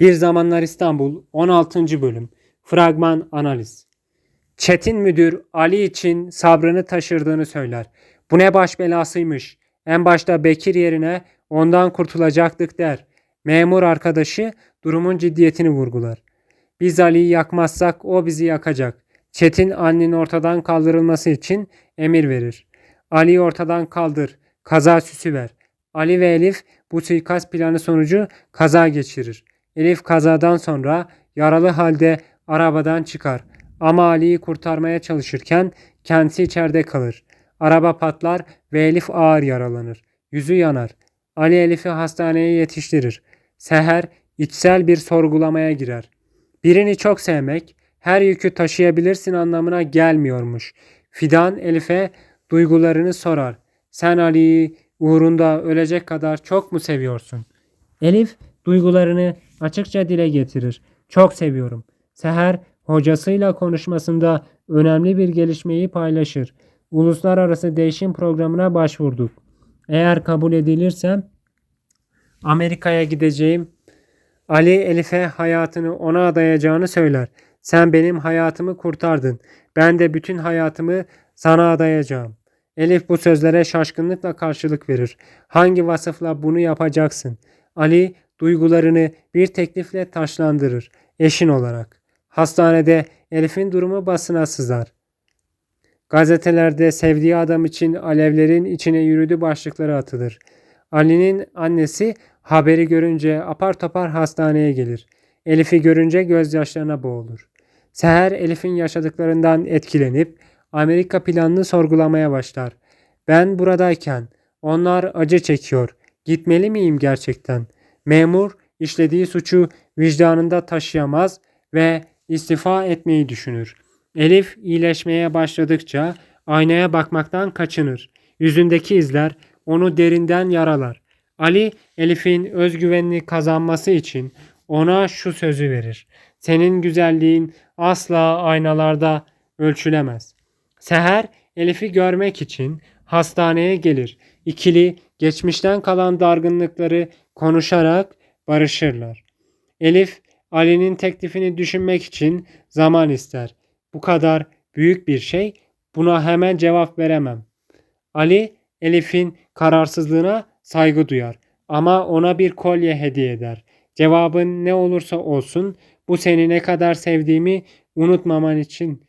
Bir Zamanlar İstanbul 16. Bölüm Fragman Analiz Çetin müdür Ali için sabrını taşırdığını söyler. Bu ne baş belasıymış. En başta Bekir yerine ondan kurtulacaktık der. Memur arkadaşı durumun ciddiyetini vurgular. Biz Ali'yi yakmazsak o bizi yakacak. Çetin Ali'nin ortadan kaldırılması için emir verir. Ali'yi ortadan kaldır. Kaza süsü ver. Ali ve Elif bu suikast planı sonucu kaza geçirir. Elif kazadan sonra yaralı halde arabadan çıkar. Ama Ali'yi kurtarmaya çalışırken kendisi içeride kalır. Araba patlar ve Elif ağır yaralanır. Yüzü yanar. Ali Elif'i hastaneye yetiştirir. Seher içsel bir sorgulamaya girer. Birini çok sevmek her yükü taşıyabilirsin anlamına gelmiyormuş. Fidan Elif'e duygularını sorar. Sen Ali'yi uğrunda ölecek kadar çok mu seviyorsun? Elif duygularını açıkça dile getirir. Çok seviyorum. Seher hocasıyla konuşmasında önemli bir gelişmeyi paylaşır. Uluslararası değişim programına başvurduk. Eğer kabul edilirsem Amerika'ya gideceğim. Ali Elif'e hayatını ona adayacağını söyler. Sen benim hayatımı kurtardın. Ben de bütün hayatımı sana adayacağım. Elif bu sözlere şaşkınlıkla karşılık verir. Hangi vasıfla bunu yapacaksın? Ali duygularını bir teklifle taşlandırır. Eşin olarak. Hastanede Elif'in durumu basına sızar. Gazetelerde sevdiği adam için alevlerin içine yürüdü başlıkları atılır. Ali'nin annesi haberi görünce apar topar hastaneye gelir. Elif'i görünce gözyaşlarına boğulur. Seher Elif'in yaşadıklarından etkilenip Amerika planını sorgulamaya başlar. Ben buradayken onlar acı çekiyor. Gitmeli miyim gerçekten? Memur işlediği suçu vicdanında taşıyamaz ve istifa etmeyi düşünür. Elif iyileşmeye başladıkça aynaya bakmaktan kaçınır. Yüzündeki izler onu derinden yaralar. Ali Elif'in özgüvenini kazanması için ona şu sözü verir. Senin güzelliğin asla aynalarda ölçülemez. Seher Elif'i görmek için hastaneye gelir. İkili geçmişten kalan dargınlıkları konuşarak barışırlar. Elif Ali'nin teklifini düşünmek için zaman ister. Bu kadar büyük bir şey buna hemen cevap veremem. Ali Elif'in kararsızlığına saygı duyar ama ona bir kolye hediye eder. Cevabın ne olursa olsun bu seni ne kadar sevdiğimi unutmaman için.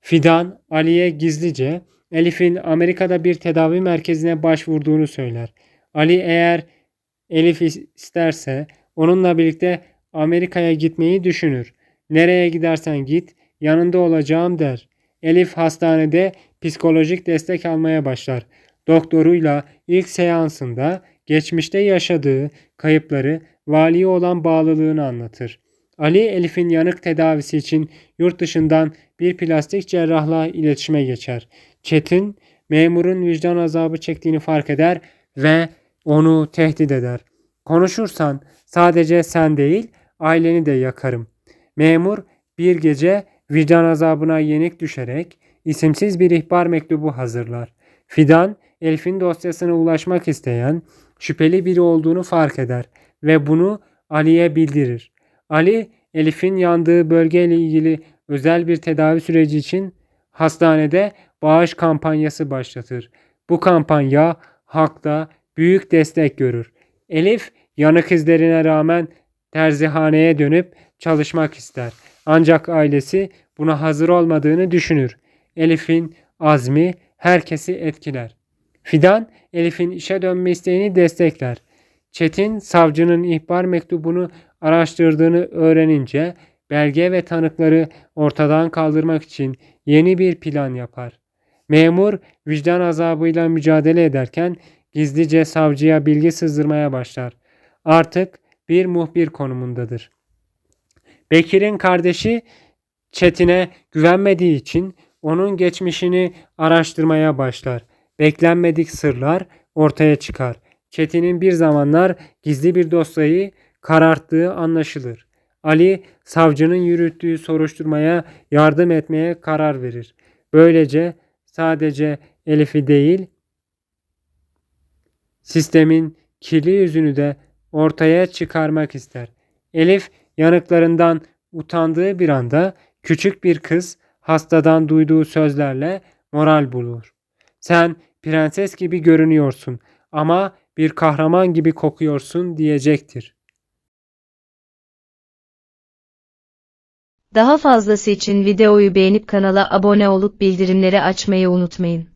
Fidan Ali'ye gizlice Elif'in Amerika'da bir tedavi merkezine başvurduğunu söyler. Ali eğer Elif isterse onunla birlikte Amerika'ya gitmeyi düşünür. Nereye gidersen git yanında olacağım der. Elif hastanede psikolojik destek almaya başlar. Doktoruyla ilk seansında geçmişte yaşadığı kayıpları, valiye olan bağlılığını anlatır. Ali Elif'in yanık tedavisi için yurt dışından bir plastik cerrahla iletişime geçer. Çetin memurun vicdan azabı çektiğini fark eder ve onu tehdit eder. Konuşursan sadece sen değil aileni de yakarım. Memur bir gece vicdan azabına yenik düşerek isimsiz bir ihbar mektubu hazırlar. Fidan Elif'in dosyasına ulaşmak isteyen şüpheli biri olduğunu fark eder ve bunu Ali'ye bildirir. Ali Elif'in yandığı bölgeyle ilgili özel bir tedavi süreci için hastanede bağış kampanyası başlatır. Bu kampanya halkta büyük destek görür. Elif yanık izlerine rağmen terzihaneye dönüp çalışmak ister. Ancak ailesi buna hazır olmadığını düşünür. Elif'in azmi herkesi etkiler. Fidan Elif'in işe dönme isteğini destekler. Çetin savcının ihbar mektubunu araştırdığını öğrenince belge ve tanıkları ortadan kaldırmak için yeni bir plan yapar. Memur vicdan azabıyla mücadele ederken gizlice savcıya bilgi sızdırmaya başlar. Artık bir muhbir konumundadır. Bekir'in kardeşi Çetin'e güvenmediği için onun geçmişini araştırmaya başlar. Beklenmedik sırlar ortaya çıkar. Çetin'in bir zamanlar gizli bir dosyayı kararttığı anlaşılır. Ali savcının yürüttüğü soruşturmaya yardım etmeye karar verir. Böylece sadece Elif'i değil sistemin kirli yüzünü de ortaya çıkarmak ister. Elif yanıklarından utandığı bir anda küçük bir kız hastadan duyduğu sözlerle moral bulur. Sen prenses gibi görünüyorsun ama bir kahraman gibi kokuyorsun diyecektir. Daha fazlası için videoyu beğenip kanala abone olup bildirimleri açmayı unutmayın.